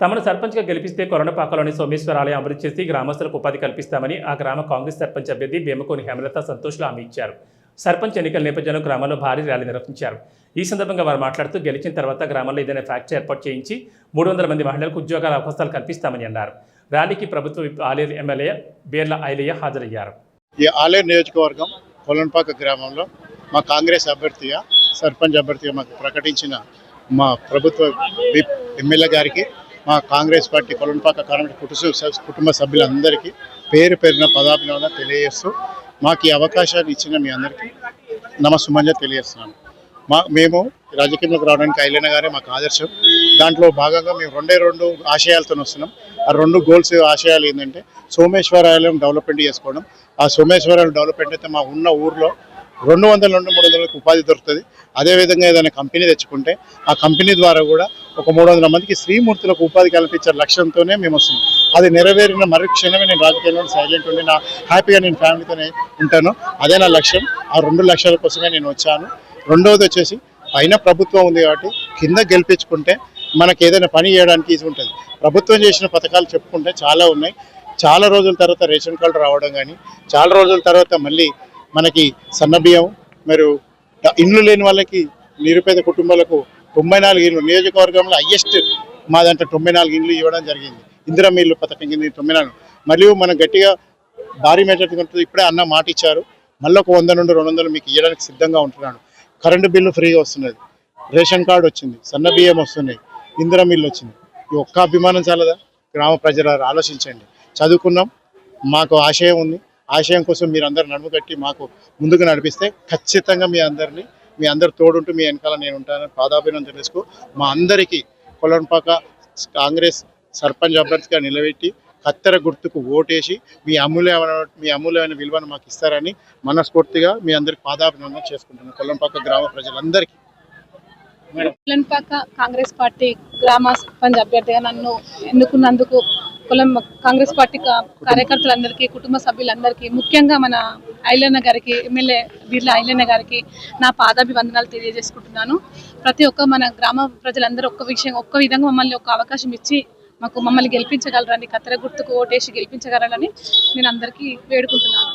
తమను సర్పంచ్గా గెలిపిస్తే కొరణపాకలోని సోమేశ్వర ఆలయం అభివృద్ధి చేసి గ్రామస్తులకు ఉపాధి కల్పిస్తామని ఆ గ్రామ కాంగ్రెస్ సర్పంచ్ అభ్యర్థి భీమకోని హేమలత సంతోష్లు హామీ ఇచ్చారు. సర్పంచ్ ఎన్నికల నేపథ్యంలో గ్రామంలో భారీ ర్యాలీ నిర్వహించారు. ఈ సందర్భంగా వారు మాట్లాడుతూ గెలిచిన తర్వాత గ్రామంలో ఏదైనా ఫ్యాక్టరీ ఏర్పాటు చేయించి మూడు వందల మంది మహిళలకు ఉద్యోగాల అవకాశాలు కల్పిస్తామని అన్నారు. ర్యాలీకి ప్రభుత్వ ఆలేరు ఎమ్మెల్యే బేర్ల ఐలయ్య హాజరయ్యారు. ఈ ఆలేరు నియోజకవర్గం కొలన్పాక గ్రామంలో మా కాంగ్రెస్ అభ్యర్థిగా సర్పంచ్ అభ్యర్థిగా మాకు ప్రకటించిన మా ప్రభుత్వ ఎమ్మెల్యే గారికి మా కాంగ్రెస్ పార్టీ కొలంపాక కారణం కుటుంబ కుటుంబ సభ్యులందరికీ పేరు పేరున పదాభినందన తెలియజేస్తూ మాకు ఈ అవకాశాన్ని ఇచ్చిన మీ అందరికీ నమస్సుమంజ తెలియజేస్తున్నాను. మా మేము రాజకీయంలోకి రావడానికి ఐలైన గారే మాకు ఆదర్శం. దాంట్లో భాగంగా మేము రెండే రెండు ఆశయాలతో వస్తున్నాం. ఆ రెండు గోల్స్ ఆశయాలు ఏంటంటే సోమేశ్వరాలయం డెవలప్మెంట్ చేసుకోవడం. ఆ సోమేశ్వరాలయం డెవలప్మెంట్ అయితే మా ఉన్న ఊర్లో రెండు వందల నుండి మూడు వందలకు ఉపాధి దొరుకుతుంది. అదేవిధంగా ఏదైనా కంపెనీ తెచ్చుకుంటే ఆ కంపెనీ ద్వారా కూడా ఒక మూడు వందల మందికి శ్రీమూర్తులకు ఉపాధి కల్పించే లక్ష్యంతోనే మేము వస్తున్నాం. అది నెరవేరిన మరు క్షణమే నేను రాజకీయంలో సైలెంట్ ఉండి నా హ్యాపీగా నేను ఫ్యామిలీతోనే ఉంటాను. అదే నా లక్ష్యం. ఆ రెండు లక్షల కోసమే నేను వచ్చాను. రెండవది వచ్చేసి పైన ప్రభుత్వం ఉంది కాబట్టి కింద గెలిపించుకుంటే మనకి ఏదైనా పని చేయడానికి ఈజీ ఉంటుంది. ప్రభుత్వం చేసిన పథకాలు చెప్పుకుంటే చాలా ఉన్నాయి. చాలా రోజుల తర్వాత రేషన్ కార్డు రావడం కానీ చాలా రోజుల తర్వాత మళ్ళీ మనకి సన్నబియ్యం మరియు ఇండ్లు లేని వాళ్ళకి నిరుపేద కుటుంబాలకు తొంభై నాలుగు ఇండ్లు నియోజకవర్గంలో హయ్యెస్ట్ మా దాంట్లో తొంభై నాలుగు ఇండ్లు ఇవ్వడం జరిగింది. ఇందిరా మీళ్ళు పథకం కింద తొంభై నాలుగు. మరియు మనం గట్టిగా భారీ మెజార్టీ ఉంటుంది ఇప్పుడే అన్న మాట ఇచ్చారు. మళ్ళీ ఒక వంద నుండి రెండు వందలు మీకు ఇవ్వడానికి సిద్ధంగా ఉంటున్నాను. కరెంటు బిల్లు ఫ్రీగా వస్తున్నది. రేషన్ కార్డు వచ్చింది. సన్న బియ్యం వస్తున్నాయి ఇందిరా మిల్లు వచ్చింది. ఈ ఒక్క అభిమానం చాలదా? గ్రామ ప్రజల ఆలోచించండి. చదువుకున్నాం. మాకు ఆశయం ఉంది. ఆశయం కోసం మీరు అందరు నడుము కట్టి మాకు ముందుకు నడిపిస్తే ఖచ్చితంగా మీ అందరినీ మీ అందరు తోడుంటూ మీ వెనకాల నేను ఉంటానని పాదాభినం తెలుసుకో. మా అందరికీ కొలంపాక కాంగ్రెస్ సర్పంచ్ అభ్యర్థిగా నిలబెట్టి కత్తెర గుర్తుకు ఓటేసి మీ అమూల్యమైన మీ అమూల్యమైన విలువను మాకు ఇస్తారని మనస్ఫూర్తిగా మీ అందరికి పాదాభినందన చేసుకుంటున్నాను. కొల్లంపాక గ్రామ ప్రజలందరికీ. కులంపాక కాంగ్రెస్ పార్టీ గ్రామ సర్పంచ్ అభ్యర్థిగా నన్ను ఎన్నుకున్నందుకు కులం కాంగ్రెస్ పార్టీ కార్యకర్తలందరికీ కుటుంబ సభ్యులందరికీ ముఖ్యంగా మన ఐలన్న గారికి ఎమ్మెల్యే బిర్లా ఐలన్న గారికి నా పాదాభివందనాలు తెలియజేసుకుంటున్నాను. ప్రతి ఒక్క మన గ్రామ ప్రజలందరూ ఒక్క విషయం ఒక్క విధంగా మమ్మల్ని ఒక అవకాశం ఇచ్చి మాకు మమ్మల్ని గెలిపించగలరని కత్తెర గుర్తుకు ఓటేసి గెలిపించగలరని నేను అందరికీ వేడుకుంటున్నాను.